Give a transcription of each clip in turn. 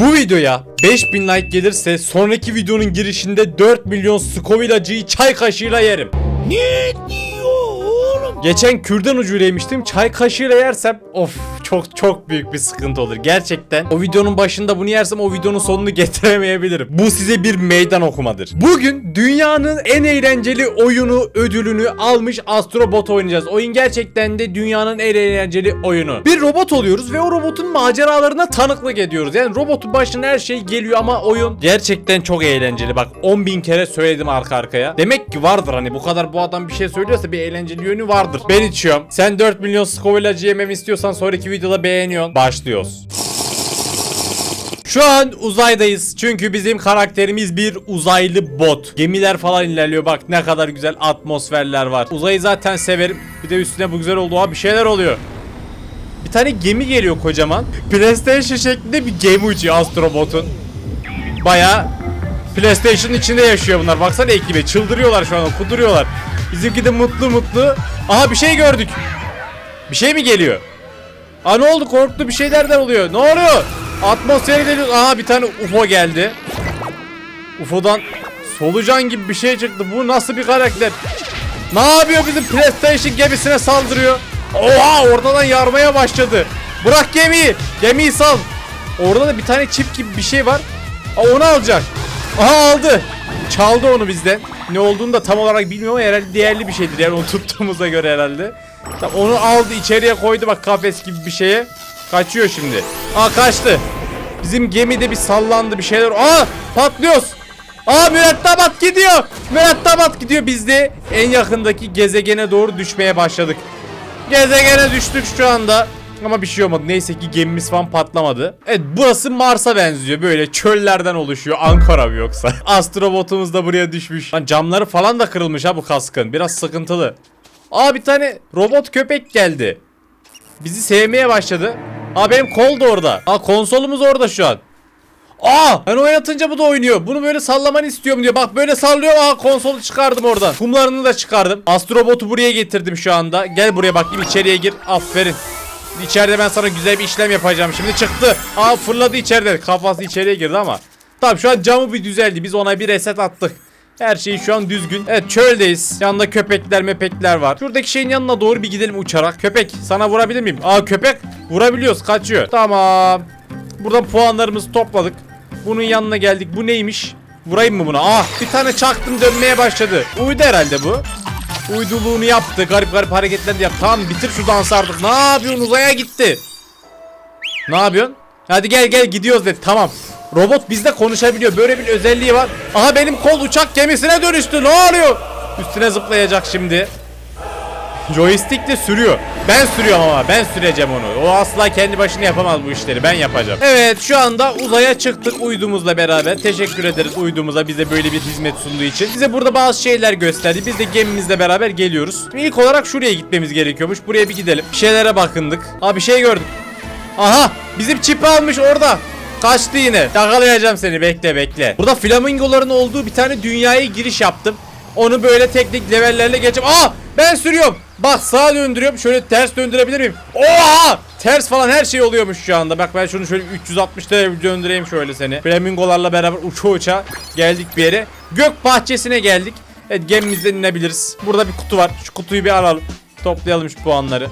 Bu videoya 5000 like gelirse sonraki videonun girişinde 4 milyon Scoville acıyı çay kaşığıyla yerim. Ne diyor oğlum? Geçen kürdan ucuyla yemiştim. Çay kaşığıyla yersem of çok çok büyük bir sıkıntı olur. Gerçekten o videonun başında bunu yersem o videonun sonunu getiremeyebilirim. Bu size bir meydan okumadır. Bugün dünyanın en eğlenceli oyunu ödülünü almış Astrobot oynayacağız. Oyun gerçekten de dünyanın en eğlenceli oyunu. Bir robot oluyoruz ve o robotun maceralarına tanıklık ediyoruz. Yani robotun başına her şey geliyor ama oyun gerçekten çok eğlenceli. Bak 10 bin kere söyledim arka arkaya. Demek ki vardır hani bu kadar bu adam bir şey söylüyorsa bir eğlenceli yönü vardır. Ben içiyorum. Sen 4 milyon Scoville acı yememi istiyorsan sonraki videoda beğeniyorsun. Başlıyoruz. Şu an uzaydayız. Çünkü bizim karakterimiz bir uzaylı bot. Gemiler falan ilerliyor. Bak ne kadar güzel atmosferler var. Uzayı zaten severim. Bir de üstüne bu güzel oldu. Abi bir şeyler oluyor. Bir tane gemi geliyor kocaman. PlayStation şeklinde bir gemi uçuyor Astrobot'un. Baya PlayStation'ın içinde yaşıyor bunlar. Baksana ekibe çıldırıyorlar şu an kuduruyorlar. Bizimki de mutlu mutlu. Aha bir şey gördük. Bir şey mi geliyor? Aa ne oldu korktu bir şeylerden oluyor. Ne oluyor? Atmosfere geliyoruz. Aha bir tane UFO geldi. UFO'dan solucan gibi bir şey çıktı. Bu nasıl bir karakter? Ne yapıyor bizim PlayStation gemisine saldırıyor? Oha ortadan yarmaya başladı. Bırak gemiyi. Gemiyi sal. Orada da bir tane çip gibi bir şey var. Aa, onu alacak. Aha aldı. Çaldı onu bizden. Ne olduğunu da tam olarak bilmiyorum ama herhalde değerli bir şeydir. Yani onu tuttuğumuza göre herhalde. Tamam, onu aldı içeriye koydu bak kafes gibi bir şeye. Kaçıyor şimdi. Aa kaçtı. Bizim gemide bir sallandı bir şeyler. Aa patlıyoruz. Aa mürettebat gidiyor. Mürettebat gidiyor. Biz de en yakındaki gezegene doğru düşmeye başladık. Gezegene düştük şu anda. Ama bir şey olmadı. Neyse ki gemimiz falan patlamadı. Evet burası Mars'a benziyor. Böyle çöllerden oluşuyor. Ankara mı yoksa? Astrobotumuz da buraya düşmüş. Lan camları falan da kırılmış ha bu kaskın. Biraz sıkıntılı. Aa bir tane robot köpek geldi. Bizi sevmeye başladı. Aa benim kol da orada. Aa konsolumuz orada şu an. Aa ben oynatınca bu da oynuyor. Bunu böyle sallamanı istiyorum diyor. Bak böyle sallıyor. Aa konsolu çıkardım oradan. Kumlarını da çıkardım. Astrobotu buraya getirdim şu anda. Gel buraya bakayım içeriye gir. Aferin. İçeride ben sana güzel bir işlem yapacağım. Şimdi çıktı. Aa fırladı içeride. Kafası içeriye girdi ama. Tamam şu an camı bir düzeldi. Biz ona bir reset attık. Her şey şu an düzgün. Evet çöldeyiz. Yanında köpekler mepekler var. Şuradaki şeyin yanına doğru bir gidelim uçarak. Köpek sana vurabilir miyim? Aa köpek vurabiliyoruz kaçıyor. Tamam. Buradan puanlarımızı topladık. Bunun yanına geldik. Bu neymiş? Vurayım mı buna? Ah bir tane çaktım dönmeye başladı. Uydu herhalde bu. Uyduluğunu yaptı. Garip garip hareketler de yaptı. Tamam bitir şu dansı artık. Ne yapıyorsun? Uzaya gitti. Ne yapıyorsun? Hadi gel gel gidiyoruz dedi. Tamam. Robot bizde konuşabiliyor. Böyle bir özelliği var. Aha benim kol uçak gemisine dönüştü. Ne oluyor? Üstüne zıplayacak şimdi. Joystickle sürüyor. Ben sürüyorum ama ben süreceğim onu. O asla kendi başına yapamaz bu işleri. Ben yapacağım. Evet şu anda uzaya çıktık uydumuzla beraber. Teşekkür ederiz uydumuza bize böyle bir hizmet sunduğu için. Bize burada bazı şeyler gösterdi. Biz de gemimizle beraber geliyoruz. İlk olarak şuraya gitmemiz gerekiyormuş. Buraya bir gidelim. Bir şeylere bakındık. Aa bir şey gördük. Aha bizim çipi almış orada. Kaçtı yine. Yakalayacağım seni bekle bekle. Burada flamingoların olduğu bir tane dünyaya giriş yaptım. Onu böyle teknik levellerle geçip Aa ben sürüyorum. Bak sağa döndürüyorum. Şöyle ters döndürebilir miyim? Oha! Ters falan her şey oluyormuş şu anda. Bak ben şunu şöyle 360 derece döndüreyim şöyle seni. Flamingolarla beraber uça uça geldik bir yere. Gök bahçesine geldik. Evet gemimizden inebiliriz. Burada bir kutu var. Şu kutuyu bir alalım. Toplayalım şu puanları.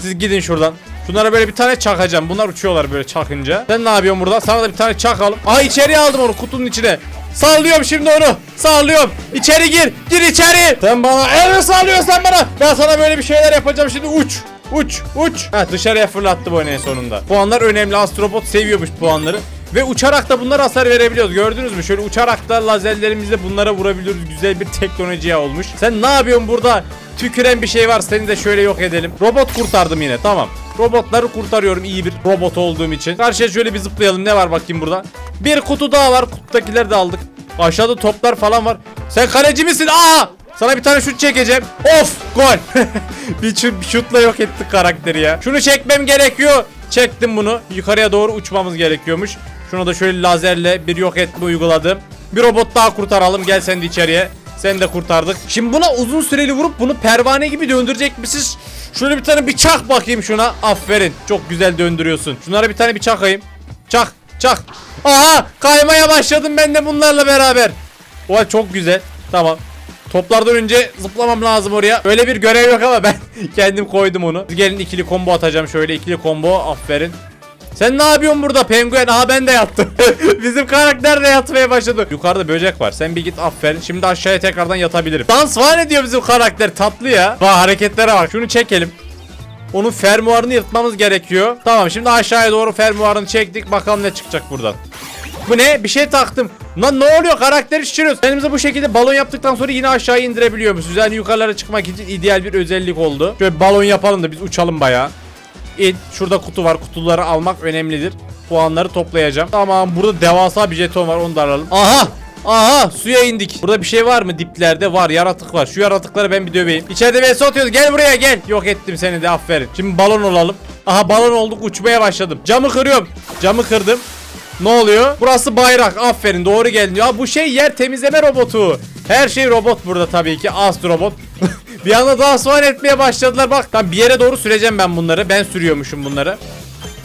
Siz gidin şuradan. Şunlara böyle bir tane çakacağım. Bunlar uçuyorlar böyle çakınca. Sen ne yapıyorsun burada? Sana da bir tane çakalım. Aa içeriye aldım onu kutunun içine. Sallıyorum şimdi onu. Sallıyorum. İçeri gir. Gir içeri. Sen bana evet sallıyorsun sen bana. Ben sana böyle bir şeyler yapacağım şimdi uç. Uç, uç. Ha dışarıya fırlattı bu en sonunda. Puanlar önemli. Astrobot seviyormuş puanları. Ve uçarak da bunlara hasar verebiliyoruz. Gördünüz mü? Şöyle uçarak da lazerlerimizle bunlara vurabiliyoruz. Güzel bir teknolojiye olmuş. Sen ne yapıyorsun burada? Tüküren bir şey var. Seni de şöyle yok edelim. Robot kurtardım yine. Tamam. Robotları kurtarıyorum iyi bir robot olduğum için. Karşıya şöyle bir zıplayalım. Ne var bakayım burada? Bir kutu daha var. Kutudakileri de aldık. Aşağıda toplar falan var. Sen kaleci misin? Aa! Sana bir tane şut çekeceğim. Of! Gol! bir, şut, şutla yok ettik karakteri ya. Şunu çekmem gerekiyor. Çektim bunu. Yukarıya doğru uçmamız gerekiyormuş. Şunu da şöyle lazerle bir yok etme uyguladım. Bir robot daha kurtaralım. Gel sen de içeriye. Sen de kurtardık. Şimdi buna uzun süreli vurup bunu pervane gibi döndürecek misiniz? Şöyle bir tane bir çak bakayım şuna. Aferin. Çok güzel döndürüyorsun. Şunlara bir tane bir çakayım. Çak. Çak. Aha kaymaya başladım ben de bunlarla beraber. Oha çok güzel. Tamam. Toplardan önce zıplamam lazım oraya. Öyle bir görev yok ama ben kendim koydum onu. Gelin ikili combo atacağım şöyle ikili combo. Aferin. Sen ne yapıyorsun burada penguen? Aha ben de yattım. Bizim karakter de yatmaya başladı. Yukarıda böcek var. Sen bir git aferin. Şimdi aşağıya tekrardan yatabilirim. Dans var ne diyor bizim karakter? Tatlı ya. Bak hareketlere bak. Şunu çekelim. Onun fermuarını yırtmamız gerekiyor. Tamam şimdi aşağıya doğru fermuarını çektik. Bakalım ne çıkacak buradan. Bu ne? Bir şey taktım. Lan ne oluyor? Karakter şişiriyoruz. Kendimize bu şekilde balon yaptıktan sonra yine aşağı indirebiliyormuşuz. Yani yukarılara çıkmak için ideal bir özellik oldu. Şöyle balon yapalım da biz uçalım bayağı. İn. Şurada kutu var. Kutuları almak önemlidir. Puanları toplayacağım. Tamam burada devasa bir jeton var. Onu da alalım. Aha! Aha suya indik. Burada bir şey var mı diplerde? Var yaratık var. Şu yaratıkları ben bir döveyim. İçeride vs atıyoruz. Gel buraya gel. Yok ettim seni de aferin. Şimdi balon olalım. Aha balon olduk uçmaya başladım. Camı kırıyorum. Camı kırdım. Ne oluyor? Burası bayrak. Aferin doğru geldin. Ya bu şey yer temizleme robotu. Her şey robot burada tabii ki. Astrobot. bir anda daha soğan etmeye başladılar. Bak tam bir yere doğru süreceğim ben bunları. Ben sürüyormuşum bunları.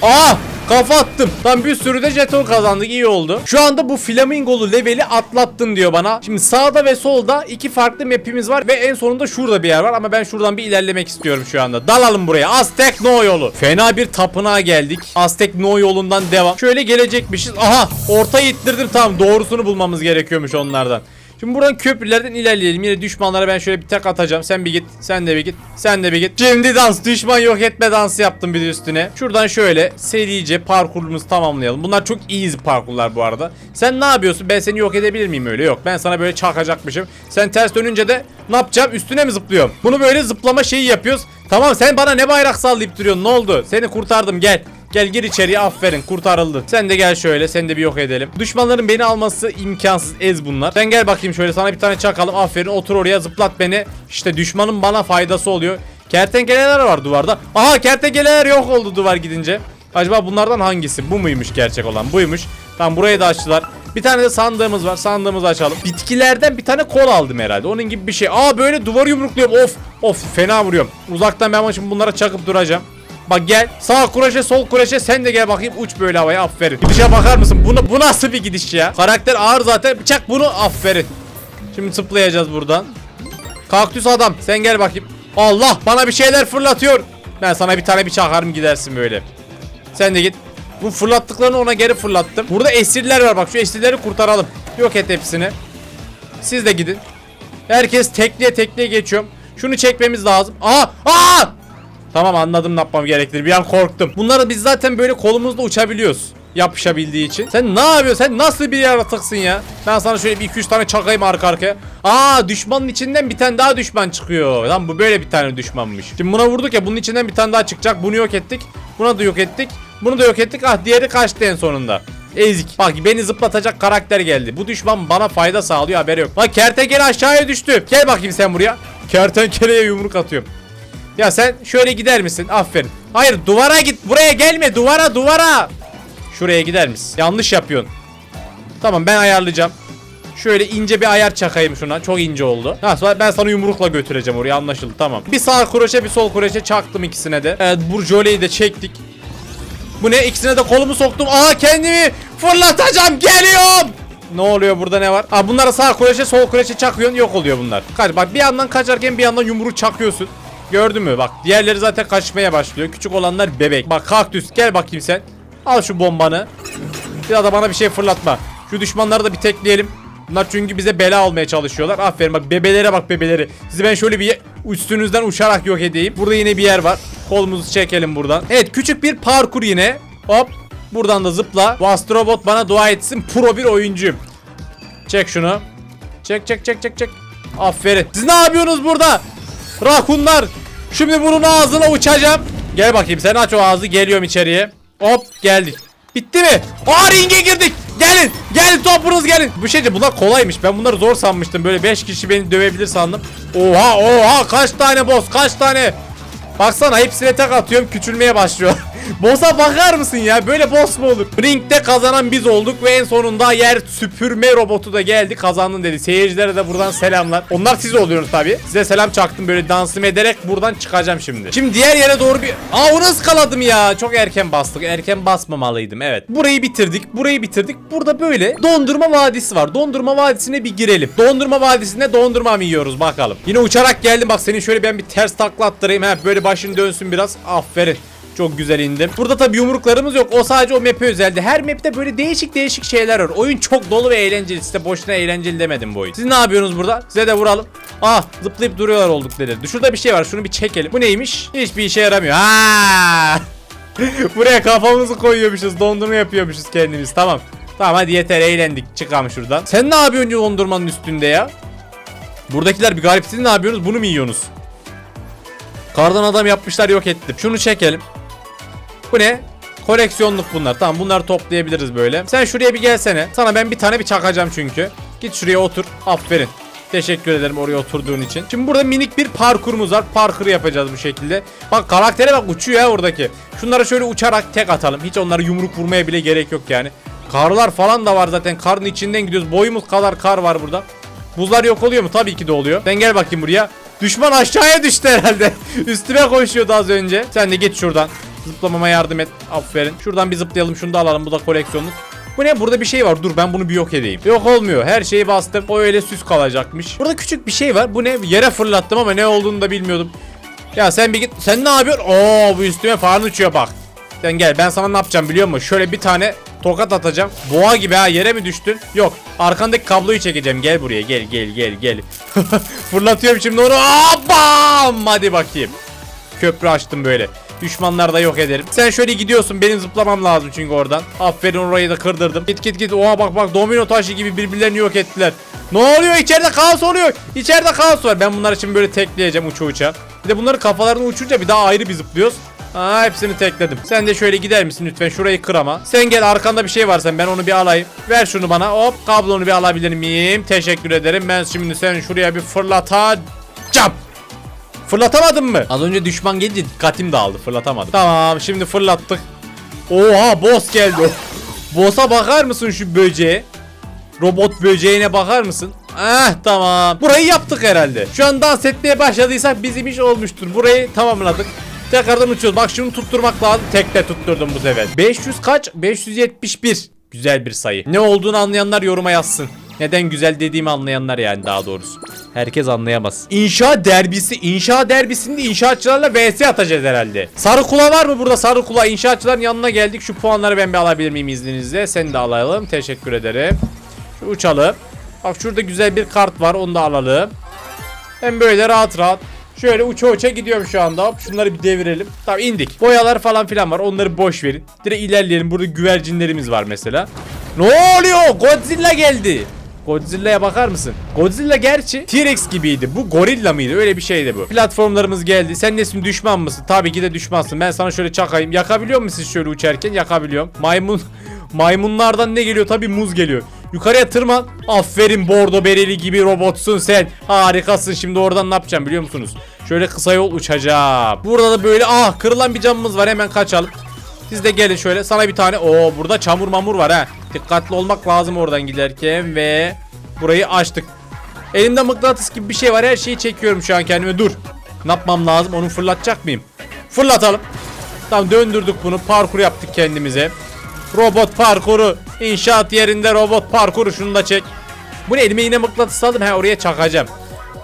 Aa kafa attım. Tam bir sürü de jeton kazandık iyi oldu. Şu anda bu flamingolu leveli atlattın diyor bana. Şimdi sağda ve solda iki farklı map'imiz var ve en sonunda şurada bir yer var ama ben şuradan bir ilerlemek istiyorum şu anda. Dalalım buraya. Aztek No yolu. Fena bir tapınağa geldik. Aztek No yolundan devam. Şöyle gelecekmişiz. Aha ortayı ittirdim tamam doğrusunu bulmamız gerekiyormuş onlardan. Şimdi buradan köprülerden ilerleyelim. Yine düşmanlara ben şöyle bir tek atacağım. Sen bir git. Sen de bir git. Sen de bir git. Şimdi dans. Düşman yok etme dansı yaptım bir üstüne. Şuradan şöyle serice parkurumuzu tamamlayalım. Bunlar çok easy parkurlar bu arada. Sen ne yapıyorsun? Ben seni yok edebilir miyim öyle? Yok. Ben sana böyle çakacakmışım. Sen ters dönünce de ne yapacağım? Üstüne mi zıplıyorum? Bunu böyle zıplama şeyi yapıyoruz. Tamam sen bana ne bayrak sallayıp duruyorsun? Ne oldu? Seni kurtardım gel. Gel gir içeriye aferin kurtarıldın. Sen de gel şöyle seni de bir yok edelim. Düşmanların beni alması imkansız ez bunlar. Sen gel bakayım şöyle sana bir tane çakalım aferin otur oraya zıplat beni. İşte düşmanın bana faydası oluyor. Kertenkeleler var duvarda. Aha kertenkeleler yok oldu duvar gidince. Acaba bunlardan hangisi? Bu muymuş gerçek olan? Buymuş. Tamam burayı da açtılar. Bir tane de sandığımız var. Sandığımızı açalım. Bitkilerden bir tane kol aldım herhalde. Onun gibi bir şey. Aa böyle duvarı yumrukluyorum. Of. Of fena vuruyorum. Uzaktan ben şimdi bunlara çakıp duracağım. Bak gel. Sağ kureşe sol kureşe sen de gel bakayım uç böyle havaya aferin. Gidişe bakar mısın? Bunu, bu nasıl bir gidiş ya? Karakter ağır zaten. Bıçak bunu aferin. Şimdi zıplayacağız buradan. Kaktüs adam sen gel bakayım. Allah bana bir şeyler fırlatıyor. Ben sana bir tane bir çakarım gidersin böyle. Sen de git. Bu fırlattıklarını ona geri fırlattım. Burada esirler var bak şu esirleri kurtaralım. Yok et hepsini. Siz de gidin. Herkes tekliye tekliye geçiyorum. Şunu çekmemiz lazım. Aha! Aa! Tamam anladım ne yapmam gerektiğini. Bir an korktum. Bunları biz zaten böyle kolumuzla uçabiliyoruz. Yapışabildiği için. Sen ne yapıyorsun? Sen nasıl bir yaratıksın ya? Ben sana şöyle bir iki üç tane çakayım arka arkaya. Aa düşmanın içinden bir tane daha düşman çıkıyor. Lan bu böyle bir tane düşmanmış. Şimdi buna vurduk ya bunun içinden bir tane daha çıkacak. Bunu yok ettik. Buna da yok ettik. Bunu da yok ettik. Ah diğeri kaçtı en sonunda. Ezik. Bak beni zıplatacak karakter geldi. Bu düşman bana fayda sağlıyor haberi yok. Bak kertenkele aşağıya düştü. Gel bakayım sen buraya. Kertenkeleye yumruk atıyorum. Ya sen şöyle gider misin? Aferin. Hayır duvara git. Buraya gelme. Duvara duvara. Şuraya gider misin? Yanlış yapıyorsun. Tamam ben ayarlayacağım. Şöyle ince bir ayar çakayım şuna. Çok ince oldu. Ha ben sana yumrukla götüreceğim oraya anlaşıldı tamam. Bir sağ kroşe bir sol kroşe çaktım ikisine de. Evet Burjole'yi de çektik. Bu ne? İkisine de kolumu soktum. Aa kendimi fırlatacağım. Geliyorum. Ne oluyor burada ne var? Aa bunlara sağ kroşe sol kroşe çakıyorsun yok oluyor bunlar. Kaç bak bir yandan kaçarken bir yandan yumruğu çakıyorsun. Gördün mü bak diğerleri zaten kaçmaya başlıyor. Küçük olanlar bebek. Bak kaktüs gel bakayım sen. Al şu bombanı. Bir daha da bana bir şey fırlatma. Şu düşmanları da bir tekleyelim. Bunlar çünkü bize bela almaya çalışıyorlar. Aferin bak bebelere bak bebeleri. Sizi ben şöyle bir üstünüzden uçarak yok edeyim. Burada yine bir yer var. Kolumuzu çekelim buradan. Evet küçük bir parkur yine. Hop. Buradan da zıpla. Bu astrobot bana dua etsin. Pro bir oyuncuyum. Çek şunu. Çek çek çek çek çek. Aferin. Siz ne yapıyorsunuz burada? Rakunlar. Şimdi bunun ağzına uçacağım. Gel bakayım sen aç o ağzı. Geliyorum içeriye. Hop geldik. Bitti mi? Aa ringe girdik. Gelin. Gelin topunuz gelin. Bu şeyce bunlar kolaymış. Ben bunları zor sanmıştım. Böyle 5 kişi beni dövebilir sandım. Oha oha kaç tane boss kaç tane. Baksana hepsine tek atıyorum küçülmeye başlıyor. Boss'a bakar mısın ya? Böyle boss mu olur? Ringde kazanan biz olduk ve en sonunda yer süpürme robotu da geldi kazandın dedi. Seyircilere de buradan selamlar. Onlar siz oluyorsunuz tabi. Size selam çaktım böyle dansım ederek buradan çıkacağım şimdi. Şimdi diğer yere doğru bir... Aa onu ıskaladım ya. Çok erken bastık. Erken basmamalıydım evet. Burayı bitirdik. Burayı bitirdik. Burada böyle dondurma vadisi var. Dondurma vadisine bir girelim. Dondurma vadisinde dondurma mı yiyoruz bakalım. Yine uçarak geldim bak senin şöyle ben bir ters takla attırayım. He böyle başın dönsün biraz. Aferin. Çok güzel indim. Burada tabi yumruklarımız yok. O sadece o map'e özeldi. Her map'te böyle değişik değişik şeyler var. Oyun çok dolu ve eğlenceli. Size boşuna eğlenceli demedim bu oyun. Siz ne yapıyorsunuz burada? Size de vuralım. Ah zıplayıp duruyorlar olduk dedi. Şurada bir şey var. Şunu bir çekelim. Bu neymiş? Hiçbir işe yaramıyor. Ha! Buraya kafamızı koyuyormuşuz. Dondurma yapıyormuşuz kendimiz. Tamam. Tamam hadi yeter eğlendik. Çıkalım şuradan. Sen ne yapıyorsun dondurmanın üstünde ya? Buradakiler bir garip. Ne yapıyorsunuz? Bunu mu yiyorsunuz? Kardan adam yapmışlar yok ettim. Şunu çekelim. Bu ne? Koleksiyonluk bunlar. Tamam bunları toplayabiliriz böyle. Sen şuraya bir gelsene. Sana ben bir tane bir çakacağım çünkü. Git şuraya otur. Aferin. Teşekkür ederim oraya oturduğun için. Şimdi burada minik bir parkurumuz var. Parkuru yapacağız bu şekilde. Bak karaktere bak uçuyor ya oradaki. Şunlara şöyle uçarak tek atalım. Hiç onlara yumruk vurmaya bile gerek yok yani. Karlar falan da var zaten. Karın içinden gidiyoruz. Boyumuz kadar kar var burada. Buzlar yok oluyor mu? Tabii ki de oluyor. Sen gel bakayım buraya. Düşman aşağıya düştü herhalde. Üstüme koşuyordu az önce. Sen de git şuradan. Zıplamama yardım et. Aferin. Şuradan bir zıplayalım. Şunu da alalım. Bu da koleksiyonluk. Bu ne? Burada bir şey var. Dur ben bunu bir yok edeyim. Yok olmuyor. Her şeyi bastım. O öyle süs kalacakmış. Burada küçük bir şey var. Bu ne? Yere fırlattım ama ne olduğunu da bilmiyordum. Ya sen bir git. Sen ne yapıyorsun? Oo bu üstüme falan uçuyor bak. Sen gel ben sana ne yapacağım biliyor musun? Şöyle bir tane tokat atacağım. Boğa gibi ha yere mi düştün? Yok. Arkandaki kabloyu çekeceğim. Gel buraya gel gel gel gel. Fırlatıyorum şimdi onu. Aa, bam! Hadi bakayım. Köprü açtım böyle. Düşmanları da yok ederim. Sen şöyle gidiyorsun. Benim zıplamam lazım çünkü oradan. Aferin orayı da kırdırdım. Git git git. Oha bak bak domino taşı gibi birbirlerini yok ettiler. Ne oluyor? İçeride kaos oluyor. İçeride kaos var. Ben bunları şimdi böyle tekleyeceğim uça uça. Bir de bunları kafalarını uçunca bir daha ayrı bir zıplıyoruz. Aa hepsini tekledim. Sen de şöyle gider misin lütfen? Şurayı kır ama. Sen gel arkanda bir şey varsa ben onu bir alayım. Ver şunu bana. Hop kablonu bir alabilir miyim? Teşekkür ederim. Ben şimdi sen şuraya bir fırlatacağım. Fırlatamadım mı? Az önce düşman gelince dikkatim dağıldı. Fırlatamadım. Tamam şimdi fırlattık. Oha boss geldi. Boss'a bakar mısın şu böceğe? Robot böceğine bakar mısın? Ah tamam. Burayı yaptık herhalde. Şu an dans etmeye başladıysak bizim iş olmuştur. Burayı tamamladık. Tekrardan uçuyoruz. Bak şunu tutturmak lazım. Tekte tutturdum bu sefer. 500 kaç? 571. Güzel bir sayı. Ne olduğunu anlayanlar yoruma yazsın. Neden güzel dediğimi anlayanlar yani daha doğrusu. Herkes anlayamaz. İnşa derbisi. İnşa derbisinde inşaatçılarla vs atacağız herhalde. Sarı kula var mı burada? Sarı kula inşaatçıların yanına geldik. Şu puanları ben bir alabilir miyim izninizle? Sen de alalım. Teşekkür ederim. Şu uçalım. Bak şurada güzel bir kart var. Onu da alalım. Hem böyle rahat rahat. Şöyle uça uça gidiyorum şu anda. Hop şunları bir devirelim. Tamam indik. Boyalar falan filan var. Onları boş verin. Direkt ilerleyelim. Burada güvercinlerimiz var mesela. Ne oluyor? Godzilla geldi. Godzilla'ya bakar mısın? Godzilla gerçi T-Rex gibiydi. Bu gorilla mıydı? Öyle bir şeydi bu. Platformlarımız geldi. Sen nesin düşman mısın? Tabii ki de düşmansın. Ben sana şöyle çakayım. Yakabiliyor musun siz şöyle uçarken? Yakabiliyorum. Maymun Maymunlardan ne geliyor? Tabii muz geliyor. Yukarıya tırman. Aferin bordo bereli gibi robotsun sen. Harikasın. Şimdi oradan ne yapacağım biliyor musunuz? Şöyle kısa yol uçacağım. Burada da böyle ah kırılan bir camımız var. Hemen kaçalım. Siz de gelin şöyle. Sana bir tane. Oo burada çamur mamur var ha. Dikkatli olmak lazım oradan giderken ve burayı açtık. Elimde mıknatıs gibi bir şey var. Her şeyi çekiyorum şu an kendime. Dur. Ne yapmam lazım? Onu fırlatacak mıyım? Fırlatalım. Tamam döndürdük bunu. Parkur yaptık kendimize. Robot parkuru. İnşaat yerinde robot parkuru. Şunu da çek. Bu ne elime yine mıknatıs aldım. He oraya çakacağım.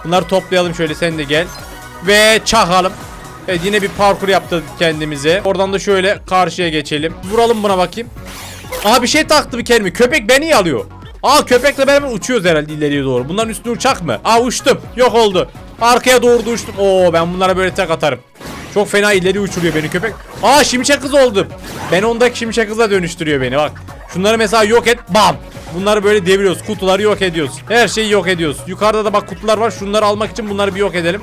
Bunları toplayalım şöyle sen de gel. Ve çakalım. Evet yine bir parkur yaptık kendimize. Oradan da şöyle karşıya geçelim. Vuralım buna bakayım. Aa bir şey taktı bir kelime. Köpek beni yalıyor. Aa köpekle beraber uçuyoruz herhalde ileriye doğru. Bunların üstüne uçak mı? Aa uçtum. Yok oldu. Arkaya doğru da uçtum. Oo ben bunlara böyle tek atarım. Çok fena ileri uçuruyor beni köpek. Aa şimşek kız oldum. Ben ondaki şimşek kıza dönüştürüyor beni bak. Şunları mesela yok et. Bam. Bunları böyle deviriyoruz. Kutuları yok ediyoruz. Her şeyi yok ediyoruz. Yukarıda da bak kutular var. Şunları almak için bunları bir yok edelim.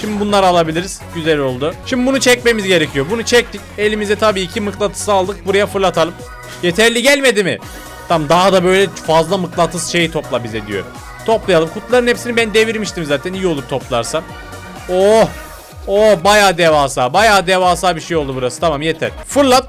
Şimdi bunları alabiliriz. Güzel oldu. Şimdi bunu çekmemiz gerekiyor. Bunu çektik. Elimize tabii ki mıknatısı aldık. Buraya fırlatalım. Yeterli gelmedi mi? Tamam daha da böyle fazla mıknatıs şeyi topla bize diyor. Toplayalım. Kutuların hepsini ben devirmiştim zaten. İyi olur toplarsam. Oh! Oo baya devasa. Baya devasa bir şey oldu burası. Tamam yeter. Fırlat.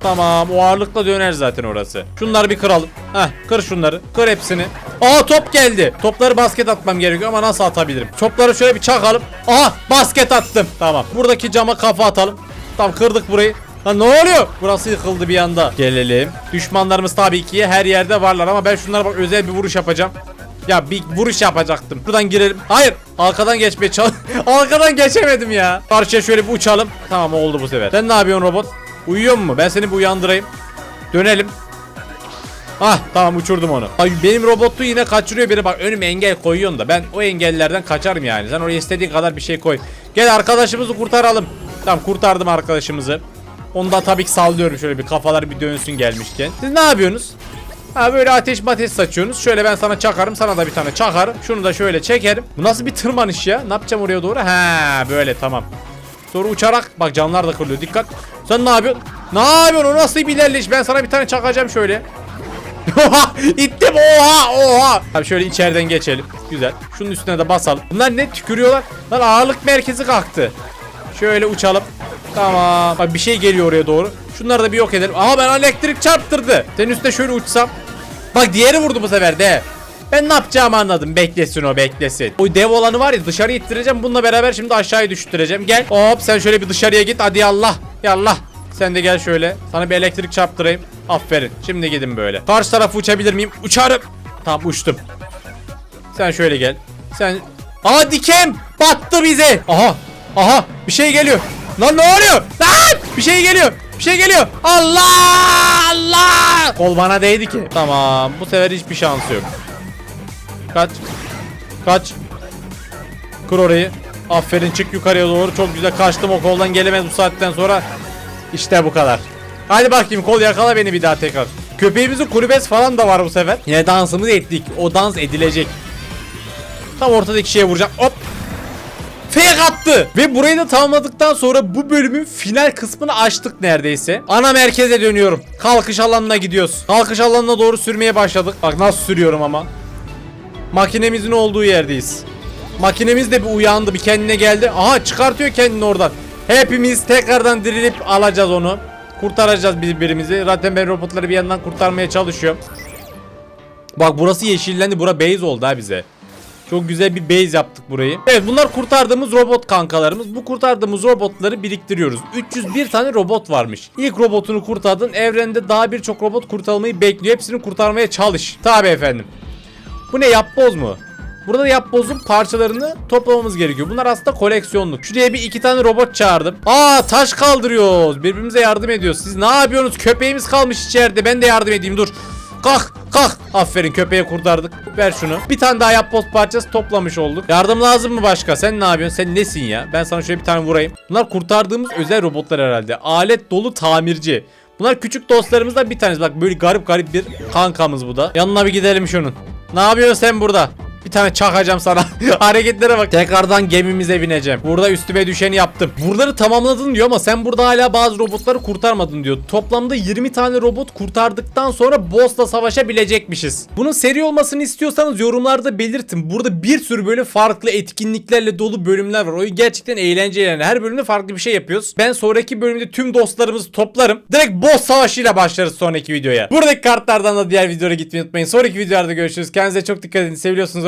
Tamam o ağırlıkla döner zaten orası. Şunları bir kıralım. Heh kır şunları. Kır hepsini. Aa top geldi. Topları basket atmam gerekiyor ama nasıl atabilirim? Topları şöyle bir çakalım. Aha basket attım. Tamam. Buradaki cama kafa atalım. Tamam kırdık burayı. Ha ne oluyor? Burası yıkıldı bir anda. Gelelim. Düşmanlarımız tabii ki her yerde varlar ama ben şunlara bak özel bir vuruş yapacağım. Ya bir vuruş yapacaktım. Buradan girelim. Hayır. Arkadan geçmeye çalış. Arkadan geçemedim ya. Karşıya şöyle bir uçalım. Tamam oldu bu sefer. Sen ne yapıyorsun robot? Uyuyor mu? Ben seni bir uyandırayım. Dönelim. Ah tamam uçurdum onu. Ay benim robotu yine kaçırıyor biri bak önüme engel koyuyorsun da ben o engellerden kaçarım yani. Sen oraya istediğin kadar bir şey koy. Gel arkadaşımızı kurtaralım. Tamam kurtardım arkadaşımızı. Onu da tabii ki sallıyorum şöyle bir kafalar bir dönsün gelmişken. Siz ne yapıyorsunuz? Ha böyle ateş mateş saçıyorsunuz. Şöyle ben sana çakarım. Sana da bir tane çakarım. Şunu da şöyle çekerim. Bu nasıl bir tırmanış ya? Ne yapacağım oraya doğru? Ha böyle tamam. Sonra uçarak bak canlar da kırılıyor. Dikkat. Sen ne yapıyorsun? Ne yapıyorsun? O nasıl bir ilerleyiş? Ben sana bir tane çakacağım şöyle. Oha! İttim oha oha. Abi şöyle içeriden geçelim. Güzel. Şunun üstüne de basalım. Bunlar ne tükürüyorlar? Lan ağırlık merkezi kalktı. Şöyle uçalım. Tamam. Bak bir şey geliyor oraya doğru. Şunları da bir yok edelim. Aha ben elektrik çarptırdı. Senin üstüne şöyle uçsam. Bak diğeri vurdu bu sefer de. Ben ne yapacağımı anladım. Beklesin o beklesin. O dev olanı var ya dışarı ittireceğim. Bununla beraber şimdi aşağıya düşüreceğim. Gel. Hop sen şöyle bir dışarıya git. Hadi yallah. Yallah. Sen de gel şöyle. Sana bir elektrik çarptırayım. Aferin. Şimdi gidin böyle. Karşı tarafı uçabilir miyim? Uçarım. Tamam uçtum. Sen şöyle gel. Sen... Aa dikem! Battı bize! Aha! Aha! Bir şey geliyor. Lan ne oluyor? Lan! Bir şey geliyor. Bir şey geliyor. Allah! Allah! Kol bana değdi ki. Tamam. Bu sefer hiçbir şansı yok. Kaç. Kaç. Kır orayı. Aferin çık yukarıya doğru. Çok güzel kaçtım o koldan gelemez bu saatten sonra. İşte bu kadar. Hadi bakayım kol yakala beni bir daha tekrar. Köpeğimizin kulübesi falan da var bu sefer. Yine dansımızı ettik. O dans edilecek. Tam ortadaki şeye vuracağım. Hop. Fake attı. Ve burayı da tamamladıktan sonra bu bölümün final kısmını açtık neredeyse. Ana merkeze dönüyorum. Kalkış alanına gidiyoruz. Kalkış alanına doğru sürmeye başladık. Bak nasıl sürüyorum ama. Makinemizin olduğu yerdeyiz. Makinemiz de bir uyandı bir kendine geldi. Aha çıkartıyor kendini oradan. Hepimiz tekrardan dirilip alacağız onu. Kurtaracağız birbirimizi. Zaten ben robotları bir yandan kurtarmaya çalışıyorum. Bak burası yeşillendi. Bura base oldu ha bize. Çok güzel bir base yaptık burayı. Evet bunlar kurtardığımız robot kankalarımız. Bu kurtardığımız robotları biriktiriyoruz. 301 tane robot varmış. İlk robotunu kurtardın. Evrende daha birçok robot kurtarılmayı bekliyor. Hepsini kurtarmaya çalış. Tabi efendim. Bu ne yapboz mu? Burada yapbozun parçalarını toplamamız gerekiyor. Bunlar aslında koleksiyonluk. Şuraya bir iki tane robot çağırdım. Aa taş kaldırıyoruz. Birbirimize yardım ediyoruz. Siz ne yapıyorsunuz? Köpeğimiz kalmış içeride. Ben de yardım edeyim dur. Kalk kalk. Aferin köpeğe kurtardık. Ver şunu. Bir tane daha yapboz parçası toplamış olduk. Yardım lazım mı başka? Sen ne yapıyorsun? Sen nesin ya? Ben sana şöyle bir tane vurayım. Bunlar kurtardığımız özel robotlar herhalde. Alet dolu tamirci. Bunlar küçük dostlarımızdan bir tanesi. Bak böyle garip garip bir kankamız bu da. Yanına bir gidelim şunun. Ne yapıyorsun sen burada? Bir tane çakacağım sana. Hareketlere bak. Tekrardan gemimize bineceğim. Burada üstüme düşeni yaptım. Buraları tamamladın diyor ama sen burada hala bazı robotları kurtarmadın diyor. Toplamda 20 tane robot kurtardıktan sonra boss'la savaşabilecekmişiz. Bunun seri olmasını istiyorsanız yorumlarda belirtin. Burada bir sürü böyle farklı etkinliklerle dolu bölümler var. Oyun gerçekten eğlenceli yani. Her bölümde farklı bir şey yapıyoruz. Ben sonraki bölümde tüm dostlarımızı toplarım. Direkt boss savaşıyla başlarız sonraki videoya. Buradaki kartlardan da diğer videoya gitmeyi unutmayın. Sonraki videolarda görüşürüz. Kendinize çok dikkat edin. Seviyorsunuz.